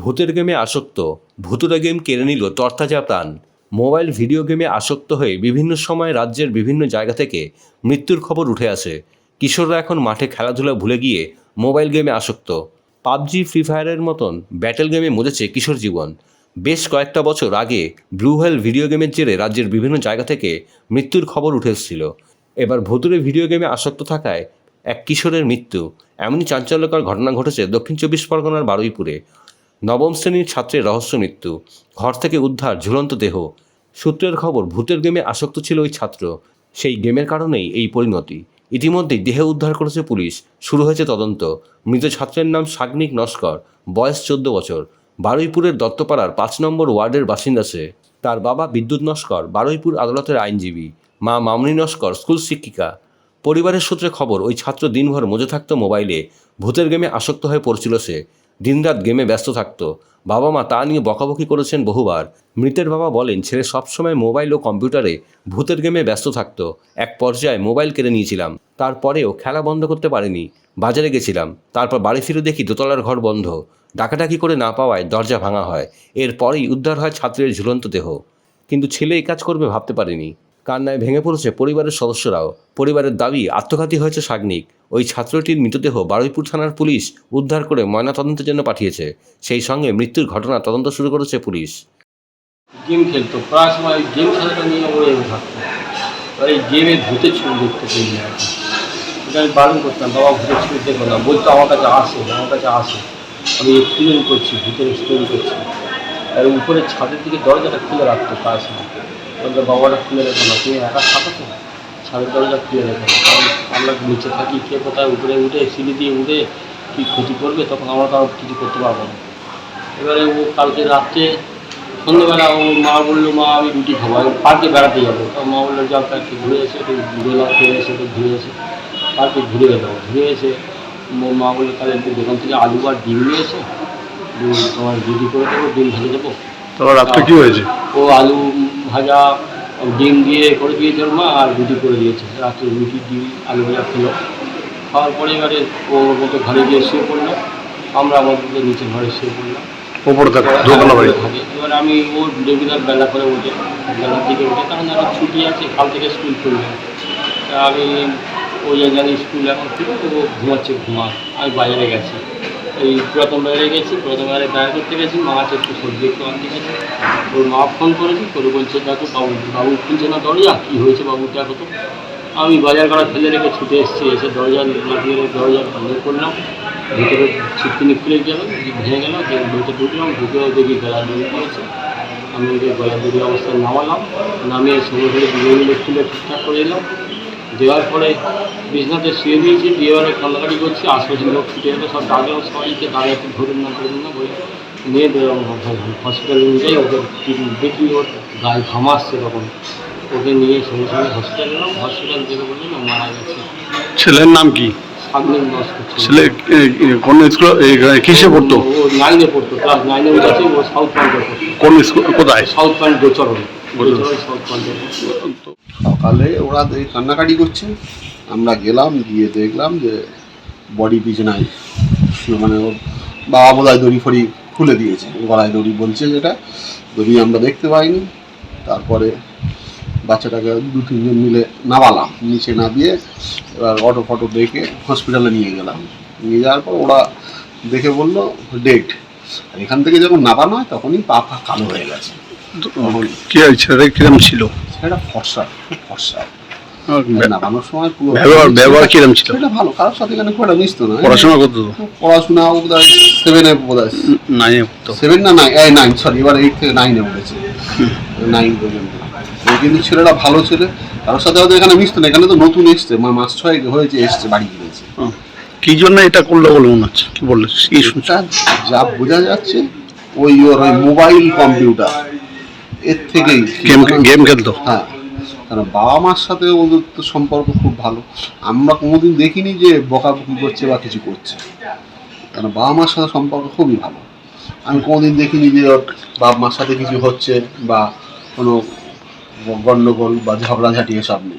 ভূতের গেমে আসক্ত। ভুতুরে গেম কেড়ে নিল তরতাজা প্রাণ মোবাইল ভিডিও গেমে আসক্ত হয়ে বিভিন্ন সময় রাজ্যের বিভিন্ন জায়গা থেকে মৃত্যুর খবর উঠে আসে। কিশোররা এখন মাঠে খেলাধুলা ভুলে গিয়ে মোবাইল গেমে আসক্ত। পাবজি, ফ্রি ফায়ারের মতন ব্যাটেল গেমে মজেছে কিশোর জীবন। বেশ কয়েকটা বছর আগে ব্লু হোয়েল ভিডিও গেমের জেরে রাজ্যের বিভিন্ন জায়গা থেকে মৃত্যুর খবর উঠে এসেছিল। এবার ভুতুরে ভিডিও গেমে আসক্ত থাকায় এক কিশোরের মৃত্যু। এমনই চাঞ্চল্যকর ঘটনা ঘটেছে দক্ষিণ চব্বিশ পরগনার বারুইপুরে। নবম শ্রেণির ছাত্রের রহস্য মৃত্যু। ঘর থেকে উদ্ধার, ঝুলন্ত দেহ। সূত্রের খবর, ভূতের গেমে আসক্ত ছিল ওই ছাত্র। সেই গেমের কারণেই এই পরিণতি। ইতিমধ্যেই দেহ উদ্ধার করেছে পুলিশ। শুরু হয়েছে তদন্ত। মৃত ছাত্রের নাম সাগ্নিক নস্কর। বয়স চোদ্দ বছর। বারুইপুরের দত্তপাড়ার পাঁচ নম্বর ওয়ার্ডের বাসিন্দা সে। তার বাবা বিদ্যুৎ নস্কর, বারুইপুর আদালতের আইনজীবী। মা মামনি নস্কর, স্কুল শিক্ষিকা। পরিবারের সূত্রে খবর, ওই ছাত্র দিনভর মজে থাকতো মোবাইলে। ভূতের গেমে আসক্ত হয়ে পড়ছিল সে। দিনরাত গেমে ব্যস্ত থাকতো। বাবা মা তা নিয়ে বকাবকি করেছেন বহুবার। মৃতের বাবা বলেন, ছেলে সবসময় মোবাইল ও কম্পিউটারে ভূতের গেমে ব্যস্ত থাকতো। এক পর্যায়ে মোবাইল কেড়ে নিয়েছিলাম। তারপরেও খেলা বন্ধ করতে পারিনি। বাজারে গেছিলাম। তারপর বাড়ি ফিরে দেখি দোতলার ঘর বন্ধ। ডাকাডাকি করে না পাওয়ায় দরজা ভাঙা হয়। এরপরেই উদ্ধার হয় ছাত্রের ঝুলন্ত দেহ। কিন্তু ছেলে এই কাজ করবে ভাবতে পারেনি। কান্নায় ভেঙে পড়েছে পরিবারের সদস্যরাও। পরিবারের দাবি, আত্মঘাতী হয়েছে সাগ্নিক। ওই ছাত্রটির মৃতদেহ বারুইপুর থানার পুলিশ উদ্ধার করে ময়নাতদন্তের জন্য পাঠিয়েছে। সেই সঙ্গে মৃত্যুর ঘটনা তদন্ত শুরু করেছে পুলিশ। গেম খেলতো। প্রায় সময় গেম খেলাটা নিয়ে ওরে থাকতো এই গেমে দেখতে পেয়ে আমি বারণ করতাম, বাবা দেখো না। বলতো, আমার কাছে আসে, আমার কাছে আসে। আমি এক্সপিরিয়েন্স করছি, ভূতের এক্সপিরিয়েন্স করছি। আর উপরে ছাদের দিকে দরজাটা খুলে রাখতো প্রায় সময়। বলতো বাবাটা খুলে রেখো না তুমি একা থাকো তো। ছাদের দরজা খুলে রেখো না কারণ আমরা নিচে থাকি কে কোথায় উপরে উঠে সিঁড়ি দিয়ে উঠে কী ক্ষতি করবে তখন আমরা তাও কিছু করতে পারব না। এবারে ও কালকে রাত্রে সন্ধ্যেবেলা ও মা বলল মা আমি রুটি খাব আমি পার্কে বেড়াতে যাব। তো মা বলল যাও একটু ঘুরে এসে একটু গেলাম ফিরে এসে একটু ঘুরে এসে। পার্কে ঘুরে গেলাম ঘুরে এসে মা বলল তাহলে দোকান থেকে আলু আর ডিম নিয়ে এসো। তোমার রুটি করে দেবো ডিম ভেজে দেবো। তারপর রাত্রে কি হয়েছে? ও আলু ভাজা ডিম দিয়ে করে দিয়েছে ওর মা আর রুটি করে দিয়েছে। রাত্রে রুটি ডিম আলু ভাজা খেলো। খাওয়ার পরে এবারে ওর মতো ঘরে গিয়ে শুয়ে পড়ল। আমরা আমাদের নিচে ঘরে শুয়ে পড়লাম। ওপরে থাকে এবার আমি ওর রেগুলার বেলা করে উঠে বেলার দিকে উঠে কারণ আমার ছুটি আছে কাল থেকে স্কুল খুলবে। তা আমি ওই জানি স্কুল এখন খুলে ও ঘুমাচ্ছে ঘুমা আমি বাজারে গেছি। এই পুরাতন বাজারে গেছি, পুরাতন বাজারে দেখা করতে গেছি, মা আছে একটু সবজি একটু আনতে গেছে। ওর মা ফোন করেছি, করে বলছে, দেখো বাবু বাবু খুলছে না দরজা, কী হয়েছে বাবু, দেখো তো। আমি বাজার করা ফেলে রেখে ছুটে এসেছি, এসে দরজা লাগিয়ে দরজা বন্ধ করলাম। ভিতরে ছিটকিনি খুলে গেল ভেঙে গেল বইতে ঢুকলাম ঢুকেও দেখি গলা দড়ি পড়েছে। আমি ওকে গলা দড়ি অবস্থায় নামালাম, নামিয়ে সঙ্গে করে দুজন মিলে খুলে ঠিকঠাক করে এলাম দেওয়ার পরে বিছনাতে শুয়ে দিয়েছি দিয়ে এবারে কান্নাকাটি করছি আশপাশের লোক ছুটে এলো সব ডাকলাম সবাইকে দাঁড়িয়ে একটু ধরুন না ধরুন না বলে নিয়ে দিলাম হসপিটালে নিয়ে যাই ওকে দেখি ওর গায়ে ঘাম আসছে তখন। ওকে নিয়ে সঙ্গে সঙ্গে হসপিটাল এলাম হসপিটাল থেকে বললেন মারা গেছে। ছেলের নাম কি? সামনে নষ্ট করছে ছেলে এ, এ, কোন স্কুল এ, কিসে পড়তো? ও নাইনে পড়তো ক্লাস নাইনে উঠেছে ও সাউথ পয়েন্টে পড়তো। কোন স্কুল কোথায়? South point গোচরণ। সাউথ সকালে ওরা কান্নাকাটি করছে। আমরা গেলাম, গিয়ে দেখলাম যে বডি বিছানায় মানে ওর বাবা বোধহয় দড়ি ফড়ি খুলে দিয়েছে। গলায় দড়ি বলছে যেটা। দড়ি আমরা দেখতে পাইনি। তারপরে বাচ্চাটাকে দু তিনজন মিলে নামালাম। নিচে নামিয়ে এবার অটো ফটো ডেকে হসপিটালে নিয়ে গেলাম। নিয়ে যাওয়ার পর ওরা দেখে বলল ডেট এখান থেকে যখন নামানো হয়, তখনই পা পা কালো হয়ে গেছে। কি কিরম ছিল? সেটা ফর্সা খুব ফর্সা নামানোর সময় পুরো ব্যবহার ব্যবহার কিরম ছিল? সেটা ভালো কারোর সাথে এখানে খুব একটা মিশতো না পড়াশোনা করতো পড়াশোনা বোধ হয় সেভেনে বোধ হয় নাইনে সেভেন না নাইন এই নাইন সরি এবার এইট থেকে নাইনে উঠেছে নাইন পর্যন্ত। কিন্তু ছেলেটা ভালো ছেলে কারোর সাথে হয়তো এখানে মিশতো না এখানে তো নতুন এসছে মাস ছয় হয়েছে এসছে বাড়ি হুম। কি জন্য এটা করল বলে মনে হচ্ছে? কি বলল? যা বোঝা যাচ্ছে ওই ওর ওই মোবাইল কম্পিউটার এর থেকেই গেম গেম খেলতো? হ্যাঁ। কারণ বাবা মার সাথে ওদের তো সম্পর্ক খুব ভালো। আমরা কোনোদিন দেখিনি যে বকাবকি করছে বা কিছু করছে। কারণ বাবা মার সাথে সম্পর্ক খুবই ভালো। আমি কোনোদিন দেখিনি যে ওর বাবা মার সাথে কিছু হচ্ছে বা কোনো গণ্ডগোল বা ঝগড়াঝাটি এসব নেই